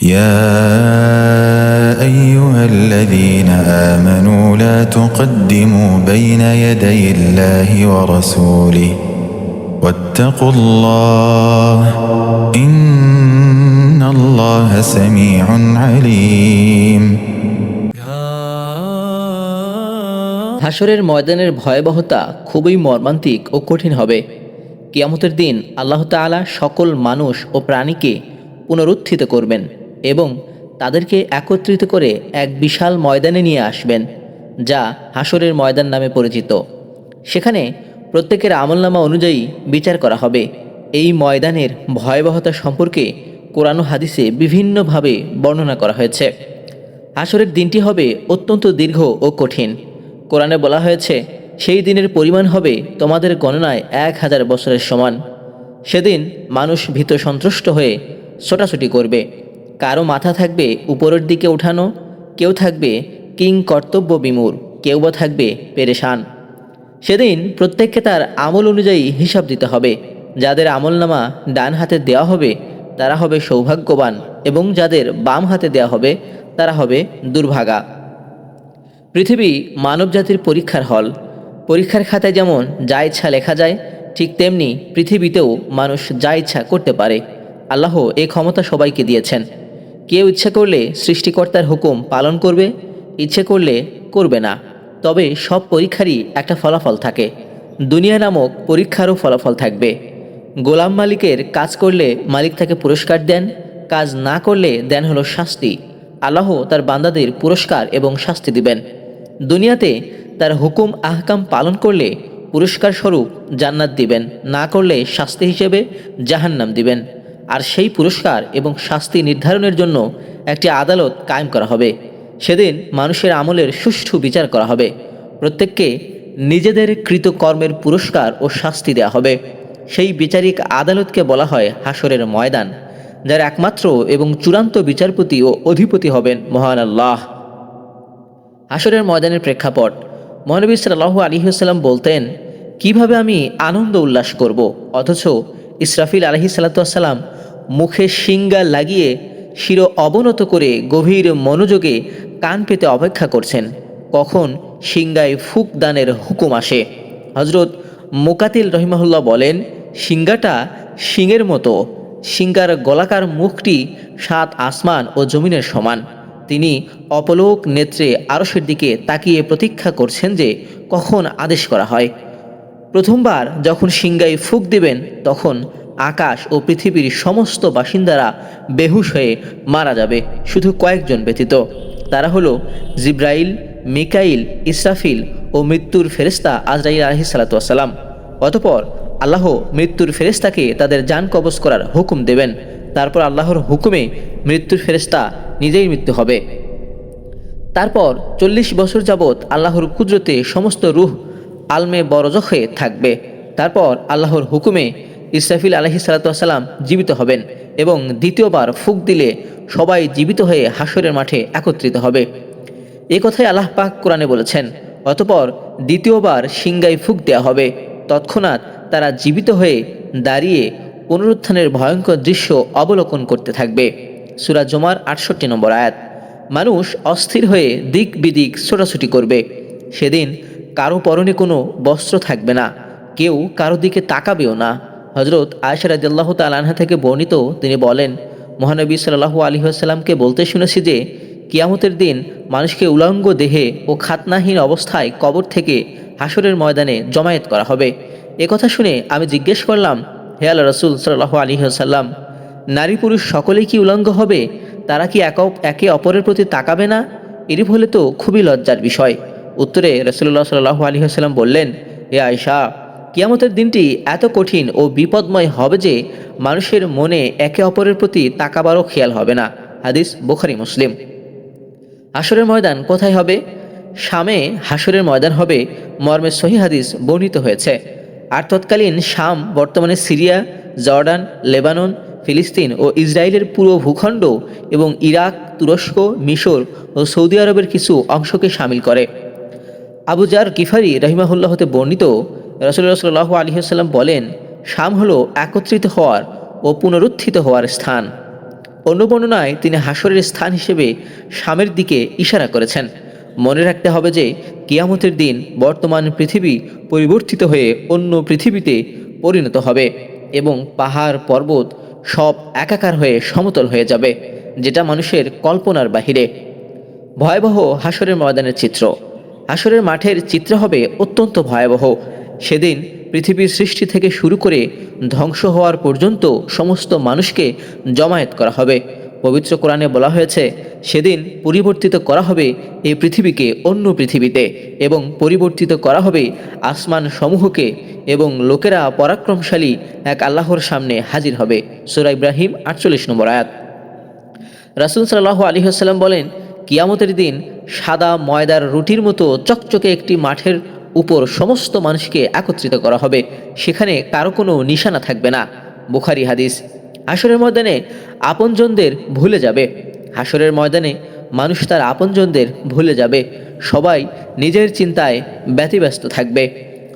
يا ايها الذين امنوا لا تقدموا بين يدي الله ورسوله واتقوا الله ان الله سميع عليم হাসরের ময়দানের ভয়াবহতা খুবই মর্মান্তিক ও কঠিন হবে কিয়ামতের দিন আল্লাহ তাআলা সকল মানুষ ও প্রাণীকে পুনরুত্থিত করবেন এবং তাদেরকে একত্রিত করে এক বিশাল ময়দানে নিয়ে আসবেন, যা হাসরের ময়দান নামে পরিচিত। সেখানে প্রত্যেকের আমলনামা অনুযায়ী বিচার করা হবে। এই ময়দানের ভয়াবহতা সম্পর্কে কোরআন হাদিসে বিভিন্নভাবে বর্ণনা করা হয়েছে। হাসরের দিনটি হবে অত্যন্ত দীর্ঘ ও কঠিন। কোরআনে বলা হয়েছে, সেই দিনের পরিমাণ হবে তোমাদের গণনায় এক হাজার বছরের সমান। সেদিন মানুষ ভীত সন্ত্রস্ত হয়ে ছোটাছুটি করবে। কারও মাথা থাকবে উপরের দিকে উঠানো, কেউ থাকবে কিং কর্তব্য বিমূর, কেউ বা থাকবে পেরেশান। সেদিন প্রত্যেককে তার আমল অনুযায়ী হিসাব দিতে হবে। যাদের আমলনামা ডান হাতে দেওয়া হবে, তারা হবে সৌভাগ্যবান এবং যাদের বাম হাতে দেওয়া হবে, তারা হবে দুর্ভাগা। পৃথিবী মানবজাতির পরীক্ষার হল। পরীক্ষার খাতায় যেমন যা ইচ্ছা লেখা যায়, ঠিক তেমনি পৃথিবীতেও মানুষ যা ইচ্ছা করতে পারে। আল্লাহ এই ক্ষমতা সবাইকে দিয়েছেন। কেউ ইচ্ছা করলে সৃষ্টিকর্তার হুকুম পালন করবে, ইচ্ছে করলে করবে না। তবে সব পরীক্ষারই একটা ফলাফল থাকে। দুনিয়া নামক পরীক্ষারও ফলাফল থাকবে। গোলাম মালিকের কাজ করলে মালিক তাকে পুরস্কার দেন, কাজ না করলে দেন হলো শাস্তি। আল্লাহ তার বান্দাদের পুরস্কার এবং শাস্তি দিবেন। দুনিয়াতে তার হুকুম, আহকাম পালন করলে পুরস্কার স্বরূপ জান্নাত দিবেন, না করলে শাস্তি হিসেবে জাহান্নাম দিবেন। আর সেই পুরস্কার এবং শাস্তি নির্ধারণের জন্য একটি আদালত কায়েম করা হবে। সেদিন মানুষের আমলের সুষ্ঠু বিচার করা হবে। প্রত্যেককে নিজেদের কৃতকর্মের পুরস্কার ও শাস্তি দেওয়া হবে। সেই বিচারিক আদালতকে বলা হয় হাসরের ময়দান, যার একমাত্র এবং চূড়ান্ত বিচারপতি ও অধিপতি হবেন মহান আল্লাহ। হাসরের ময়দানের প্রেক্ষাপট, মহানবী সাল্লাহ আলিহাল্লাম বলতেন, কীভাবে আমি আনন্দ উল্লাস করব? অথচ ইসরাফিল আলহি সাল্লাতাম মুখে সিঙ্গা লাগিয়ে শির অবনত করে গভীর মনোযোগে কান পেতে অপেক্ষা করছেন। কখন সিঙ্গায় ফুক দানের হুকুম আসে। হজরত মোকাতিল রহিমাহুল্লাহ বলেন, সিঙ্গাটা শিঙের মতো। সিঙ্গার গলাকার মুখটি সাত আসমান ও জমিনের সমান। তিনি অপলোক নেত্রে আরসের দিকে তাকিয়ে প্রতীক্ষা করছেন যে কখন আদেশ করা হয়। প্রথমবার যখন সিংগাই ফুক দিবেন, তখন আকাশ ও পৃথিবীর সমস্ত বাসিন্দারা বেহুশ হয়ে মারা যাবে, শুধু কয়েকজন ব্যতীত। তারা হলো জিব্রাইল, মিকাইল, ইসরাফিল ও মৃত্যুর ফেরেস্তা আজরাইল আলহি সালাতাম অতপর আল্লাহ মৃত্যুর ফেরেস্তাকে তাদের যান কবজ করার হুকুম দেবেন। তারপর আল্লাহর হুকুমে মৃত্যুর ফেরেস্তা নিজেই মৃত্যু হবে। তারপর চল্লিশ বছর যাবৎ আল্লাহর কুদরতে সমস্ত রুহ আলমে বরজখ থাকবে। তারপর আল্লাহর হুকুমে ইসরাফিল আলহি সালাতাম জীবিত হবেন এবং দ্বিতীয়বার ফুক দিলে সবাই জীবিত হয়ে হাসরের মাঠে একত্রিত হবে। এ কথাই আল্লাহ পাক কোরআনে বলেছেন, অতপর দ্বিতীয়বার সিংগাই ফুক দেওয়া হবে। তৎক্ষণাৎ তারা জীবিত হয়ে দাঁড়িয়ে পুনরুত্থানের ভয়ঙ্কর দৃশ্য অবলোকন করতে থাকবে। সুরা জমার আটষট্টি নম্বর আয়াত, মানুষ অস্থির হয়ে দিক বিদিক ছোটাছুটি করবে। সেদিন কারও পরনে কোনো বস্ত্র থাকবে না, কেউ কারও দিকে তাকাবেও না। হজরত আয়সা তালাহা থেকে বর্ণিত, তিনি বলেন, মহানবী সাল্লাহু আলী আসাল্লামকে বলতে শুনেছি যে, কিয়ামতের দিন মানুষকে উলঙ্গ দেহে ও খাতনাহীন অবস্থায় কবর থেকে হাসরের ময়দানে জমায়েত করা হবে। কথা শুনে আমি জিজ্ঞেস করলাম, হে আল্লাহ রসুল সাল্লাহ আলী আসাল্লাম নারী পুরুষ সকলেই কি উলঙ্গ হবে? তারা কি এক একে অপরের প্রতি তাকাবে না? এরই হলে তো খুবই লজ্জার বিষয়। উত্তরে রসুল্লাহ সাল্লাহ আলী আসাল্লাম বললেন, হে আয়সা কিয়ামতের দিনটি এত কঠিন ও বিপদময় হবে যে মানুষের মনে একে অপরের প্রতি তাকাবারও খেয়াল হবে না। হাদিস বোখারি, মুসলিম। হাসরের ময়দান কোথায় হবে? শামে হাসরের ময়দান হবে, মর্মে সহি হাদিস বর্ণিত হয়েছে। আর তৎকালীন শাম, বর্তমানে সিরিয়া, জর্ডান, লেবানন, ফিলিস্তিন ও ইসরায়েলের পুরো ভূখণ্ড এবং ইরাক, তুরস্ক, মিশর ও সৌদি আরবের কিছু অংশকে সামিল করে। আবুজার কিফারি রহিমাহুল্লাহ হতে বর্ণিত রসুল্লাহ সাল্লাহ আলহিহাল্লাম বলেন, শাম হলো একত্রিত হওয়ার ও পুনরুত্থিত হওয়ার স্থান। অন্য বর্ণনায় তিনি হাসরের স্থান হিসেবে সামের দিকে ইশারা করেছেন। মনে রাখতে হবে যে, কিয়ামতের দিন বর্তমান পৃথিবী পরিবর্তিত হয়ে অন্য পৃথিবীতে পরিণত হবে এবং পাহাড়, পর্বত সব একাকার হয়ে সমতল হয়ে যাবে, যেটা মানুষের কল্পনার বাহিরে। ভয়াবহ হাসরের ময়দানের চিত্র। হাসরের মাঠের চিত্র হবে অত্যন্ত ভয়াবহ। সেদিন পৃথিবীর সৃষ্টি থেকে শুরু করে ধ্বংস হওয়ার পর্যন্ত সমস্ত মানুষকে জমায়েত করা হবে। পবিত্র কোরআনে বলা হয়েছে, সেদিন পরিবর্তিত করা হবে এই পৃথিবীকে অন্য পৃথিবীতে এবং পরিবর্তিত করা হবে আসমান সমূহকে এবং লোকেরা পরাক্রমশালী এক আল্লাহর সামনে হাজির হবে। সুরা ইব্রাহিম আটচল্লিশ নম্বর আয়াত। রাসুল সাল্লাহ আলী হাসাল্লাম বলেন, কিয়ামতের দিন সাদা ময়দার রুটির মতো চকচকে একটি মাঠের উপর সমস্ত মানুষকে একত্রিত করা হবে। সেখানে কারও কোনো নিশানা থাকবে না। বুখারি হাদিস হাসরের ময়দানে আপনজনদের ভুলে যাবে। হাসরের ময়দানে মানুষ তার আপনজনদের ভুলে যাবে। সবাই নিজের চিন্তায় ব্যতিব্যস্ত থাকবে।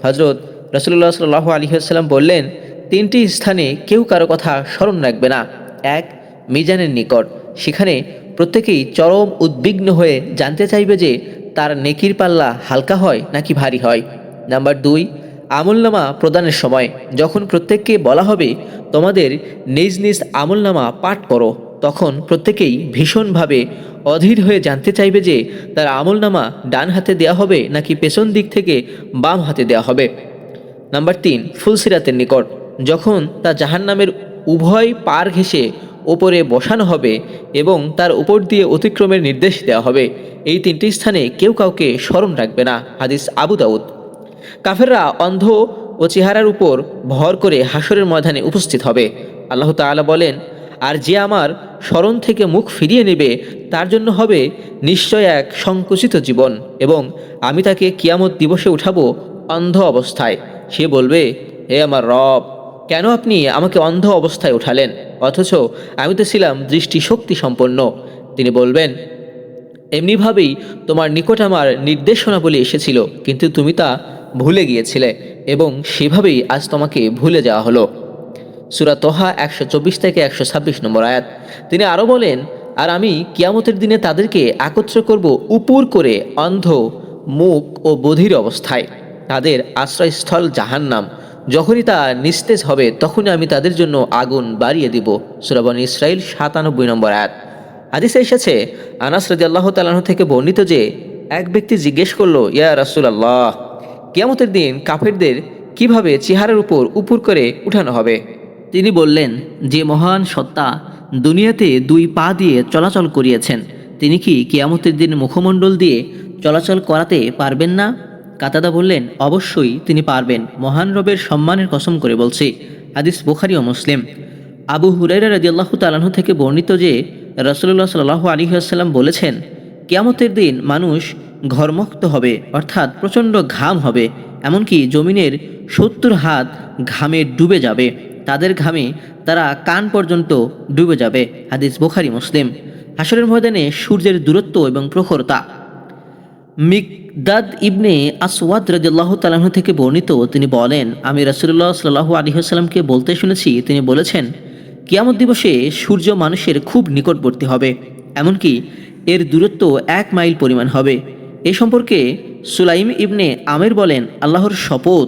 হজরত রসুল্লাহ সাল্লাহ আলী আসসালাম বললেন, তিনটি স্থানে কেউ কারও কথা স্মরণ রাখবে না। এক, মিজানের নিকট। সেখানে প্রত্যেকেই চরম উদ্বিগ্ন হয়ে জানতে চাইবে যে তার নেকির পাল্লা হালকা হয় নাকি ভারী হয়? নাম্বার দুই, আমলনামা প্রদানের সময়। যখন প্রত্যেককে বলা হবে, তোমাদের নিজ নিজ আমলনামা পাঠ করো, তখন প্রত্যেকেই ভীষণভাবে অধীর হয়ে জানতে চাইবে যে তার আমলনামা ডান হাতে দেওয়া হবে নাকি পেছন দিক থেকে বাম হাতে দেওয়া হবে। নাম্বার তিন, ফুলসিরাতের নিকট। যখন তা জাহান্নামের উভয় পার ঘেঁষে ওপরে বসানো হবে এবং তার উপর দিয়ে অতিক্রমের নির্দেশ দেওয়া হবে। এই তিনটি স্থানে কেউ কাউকে স্মরণ রাখবে না, হাদিস আবু দাউদ। কাফেররা অন্ধ ও চেহারার উপর ভর করে হাসরের ময়দানে উপস্থিত হবে। আল্লাহ তাআলা বলেন, আর যে আমার স্মরণ থেকে মুখ ফিরিয়ে নেবে, তার জন্য হবে নিশ্চয় এক সংকুচিত জীবন এবং আমি তাকে কিয়ামত দিবসে উঠাবো অন্ধ অবস্থায়। সে বলবে, হে আমার রব কেন আপনি আমাকে অন্ধ অবস্থায় উঠালেন? অথচ আমি তো ছিলাম দৃষ্টি শক্তি সম্পন্ন। তিনি বলবেন, এমনিভাবেই তোমার নিকট আমার নির্দেশনাবলী এসেছিল, কিন্তু তুমি তা ভুলে গিয়েছিলে এবং সেভাবেই আজ তোমাকে ভুলে যাওয়া হলো। সুরা তোহা একশো চব্বিশ থেকে একশো ছাব্বিশ নম্বর আয়াত। তিনি আরও বলেন, আর আমি কিয়ামতের দিনে তাদেরকে একত্র করব উপুর করে অন্ধ মুখ ও বধির অবস্থায়। তাদের আশ্রয়স্থল জাহান্নাম। যখনই তা নিস্তেজ হবে, তখনই আমি তাদের জন্য আগুন বাড়িয়ে দিব। সুরাবন ইসরায়েল সাতানব্বই নম্বর আয়াত। হাদিসে এসেছে, আনাস রাজি আল্লাহ তালাহ থেকে বর্ণিত যে, এক ব্যক্তি জিজ্ঞেস করল, ইয়া রাসুল আল্লাহ কিয়ামতের দিন কাফেরদের কীভাবে চেহারার উপর উপর করে উঠানো হবে? তিনি বললেন, যে মহান সত্তা দুনিয়াতে দুই পা দিয়ে চলাচল করিয়েছেন, তিনি কি কিয়ামতের দিন মুখমণ্ডল দিয়ে চলাচল করাতে পারবেন না? কাতাদা বললেন, অবশ্যই তিনি পারবেন। মহান রবের সম্মানের কসম করে বলছি, হাদিস বুখারি ও মুসলিম। আবু হুরাইরা রাজিয়াল্লাহ তালাহ থেকে বর্ণিত যে রসুল্লাহ সাল্লাহ আলী আসাল্লাম বলেছেন, কিয়ামতের দিন মানুষ ঘরমুক্ত হবে, অর্থাৎ প্রচণ্ড ঘাম হবে, এমনকি জমিনের সত্তর হাত ঘামে ডুবে যাবে। তাদের ঘামে তারা কান পর্যন্ত ডুবে যাবে। হাদিস বোখারি, মুসলিম। হাসরের ময়দানে সূর্যের দূরত্ব এবং প্রখরতা। মিকদাদ ইবনে আসওয়াদ রাজিয়াল্লাহ তালাহ থেকে বর্ণিত, তিনি বলেন, আমি রাসুল্লাহ সাল্লাহ আলিহাস্লামকে বলতে শুনেছি, তিনি বলেছেন, কিয়ামত দিবসে সূর্য মানুষের খুব নিকটবর্তী হবে, এমনকি এর দূরত্ব এক মাইল পরিমাণ হবে। এ সম্পর্কে সুলাইম ইবনে আমের বলেন, আল্লাহর শপথ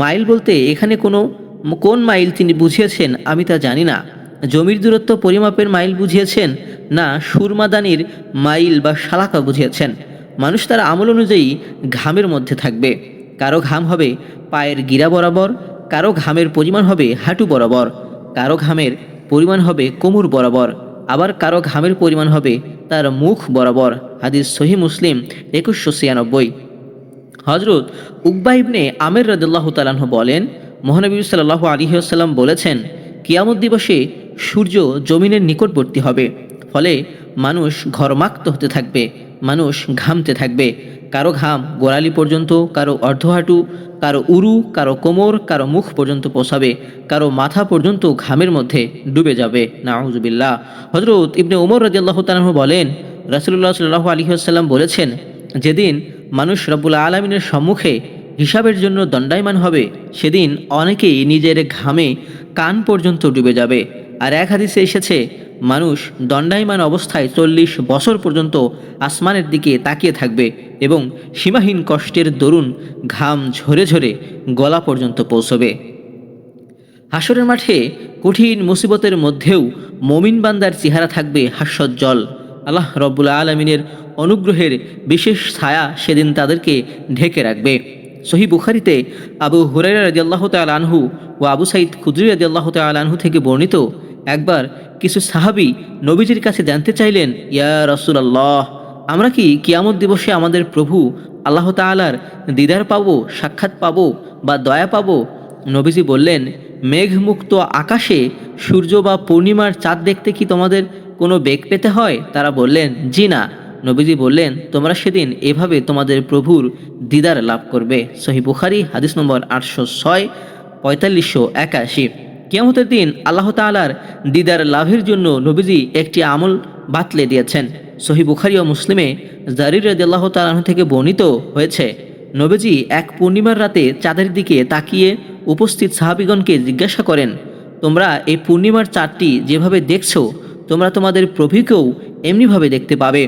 মাইল বলতে এখানে কোনো, কোন মাইল তিনি বুঝিয়েছেন আমি তা জানি না। জমির দূরত্ব পরিমাপের মাইল বুঝিয়েছেন না সুরমাদানির মাইল বা শালাকা বুঝিয়েছেন। মানুষ তার আমল অনুযায়ী ঘামের মধ্যে থাকবে। কারও ঘাম হবে পায়ের গিরা বরাবর, কারও ঘামের পরিমাণ হবে হাঁটু বরাবর, কারও ঘামের পরিমাণ হবে কোমর বরাবর, আবার কারও ঘামের পরিমাণ হবে তার মুখ বরাবর। হাদিস সহি মুসলিম, একুশশো ছিয়ানব্বই। হজরত উকবা ইবনে আমের রদুল্লাহ তালাহ বলেন, মহানবী সাল্লাহ আলিহাসাল্লাম বলেছেন, কিয়ামত দিবসে সূর্য জমিনের নিকটবর্তী হবে, ফলে মানুষ ঘরমাক্ত হতে থাকবে। মানুষ ঘামতে থাকবে। কারও ঘাম গোড়ালি পর্যন্ত, কারও অর্ধহাঁটু, কারও উরু, কারও কোমর, কারও মুখ পর্যন্ত পোষাবে কারও মাথা পর্যন্ত ঘামের মধ্যে ডুবে যাবে। নাউজুবিল্লাহ। হজরত ইবনে উমর রাজিয়াল্লাহ তালাহ বলেন রাসুল্লাহ সাল্লাহ আলহিহাসাল্লাম বলেছেন, যেদিন মানুষ রব্বুল আলমিনের সম্মুখে হিসাবের জন্য দণ্ডায়মান হবে, সেদিন অনেকেই নিজের ঘামে কান পর্যন্ত ডুবে যাবে। আর এক হাদিসে এসেছে মানুষ দণ্ডায়মান অবস্থায় চল্লিশ বছর পর্যন্ত আসমানের দিকে তাকিয়ে থাকবে এবং সীমাহীন কষ্টের দরুন ঘাম ঝরে ঝরে গলা পর্যন্ত পৌঁছবে। হাসরের মাঠে কঠিন মুসিবতের মধ্যেও মমিন বান্দার চেহারা থাকবে হাস্যজ্জ্বল। আল্লাহ রব্বুল আলমিনের অনুগ্রহের বিশেষ ছায়া সেদিন তাদেরকে ঢেকে রাখবে। সহি বুখারিতে আবু হুরাইরা রাজিয়াল্লাহ তাল আনহু ও আবু সাইদ খুদ্রি রাজিয়াল্লাহ তাল আনহু থেকে বর্ণিত একবার কিছু সাহাবি নবীজির কাছে জানতে চাইলেন, ইয়া রসুলাল্লাহ, আমরা কি কিয়ামত দিবসে আমাদের প্রভু আল্লাহ তাআলার দিদার পাবো, সাক্ষাৎ পাবো বা দয়া পাবো? নবীজি বললেন, মেঘমুক্ত আকাশে সূর্য বা পূর্ণিমার চাঁদ দেখতে কি তোমাদের কোনো বেগ পেতে হয়? তারা বললেন, জি না। নবীজি বললেন, তোমরা সেদিন এভাবে তোমাদের প্রভুর দিদার লাভ করবে। সহি বুখারি, হাদিস নম্বর আটশো ছয়, পঁয়তাল্লিশশো একাশি। কিয়ামতের দিন আল্লাহ তাআলার দিদার লাভের জন্য নবীজি একটি আমল বাতলে দিয়েছেন। সহি বুখারি ও মুসলিমে জারির রাদিয়াল্লাহু তাআলা থেকে বর্ণিত হয়েছে, নবীজি এক পূর্ণিমার রাতে চাঁদের দিকে তাকিয়ে উপস্থিত সাহাবিগণকে জিজ্ঞাসা করেন, তোমরা এই পূর্ণিমার চাঁদটি যেভাবে দেখছ, তোমরা তোমাদের প্রভুকেও এমনিভাবে দেখতে পাবে।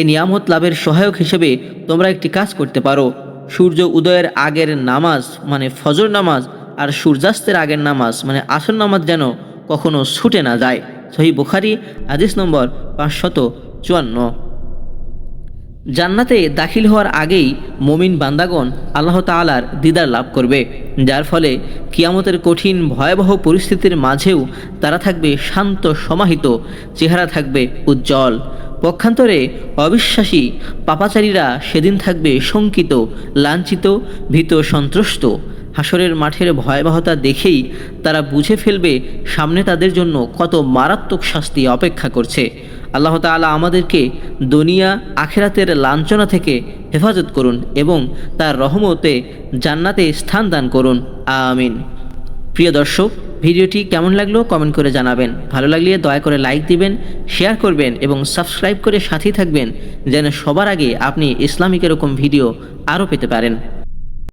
এ নিয়ামত লাভের সহায়ক হিসেবে তোমরা একটি কাজ করতে পারো। সূর্য উদয়ের আগের নামাজ মানে ফজর নামাজ আর সূর্যাস্তের আগের নামাজ মানে আসর নামাজ যেন কখনো ছুটে না যায়। সহি বুখারি আদিস নম্বর পাঁচশত চুয়ান্ন। জান্নাতে দাখিল হওয়ার আগেই মমিন বান্দাগণ আল্লাহ তাআলার দিদার লাভ করবে, যার ফলে কিয়ামতের কঠিন, ভয়াবহ পরিস্থিতির মাঝেও তারা থাকবে শান্ত, সমাহিত, চেহারা থাকবে উজ্জ্বল। পক্ষান্তরে অবিশ্বাসী পাপাচারীরা সেদিন থাকবে শঙ্কিত, লাঞ্ছিত, ভীত সন্ত্রস্ত হাসরের মাঠের ভয়াবহতা দেখেই তারা বুঝে ফেলবে সামনে তাদের জন্য কত মারাত্মক শাস্তি অপেক্ষা করছে। আল্লাহ তাআলা আমাদেরকে দুনিয়া, আখেরাতের লাঞ্ছনা থেকে হেফাজত করুন এবং তার রহমতে জান্নাতে স্থান দান করুন। আমিন। প্রিয় দর্শক, ভিডিওটি কেমন লাগল কমেন্ট করে জানাবেন। ভালো লাগলে দয়া করে লাইক দিবেন, শেয়ার করবেন এবং সাবস্ক্রাইব করে সাথেই থাকবেন, যেন সবার আগে আপনি ইসলামিক এরকম ভিডিও আরও পেতে পারেন।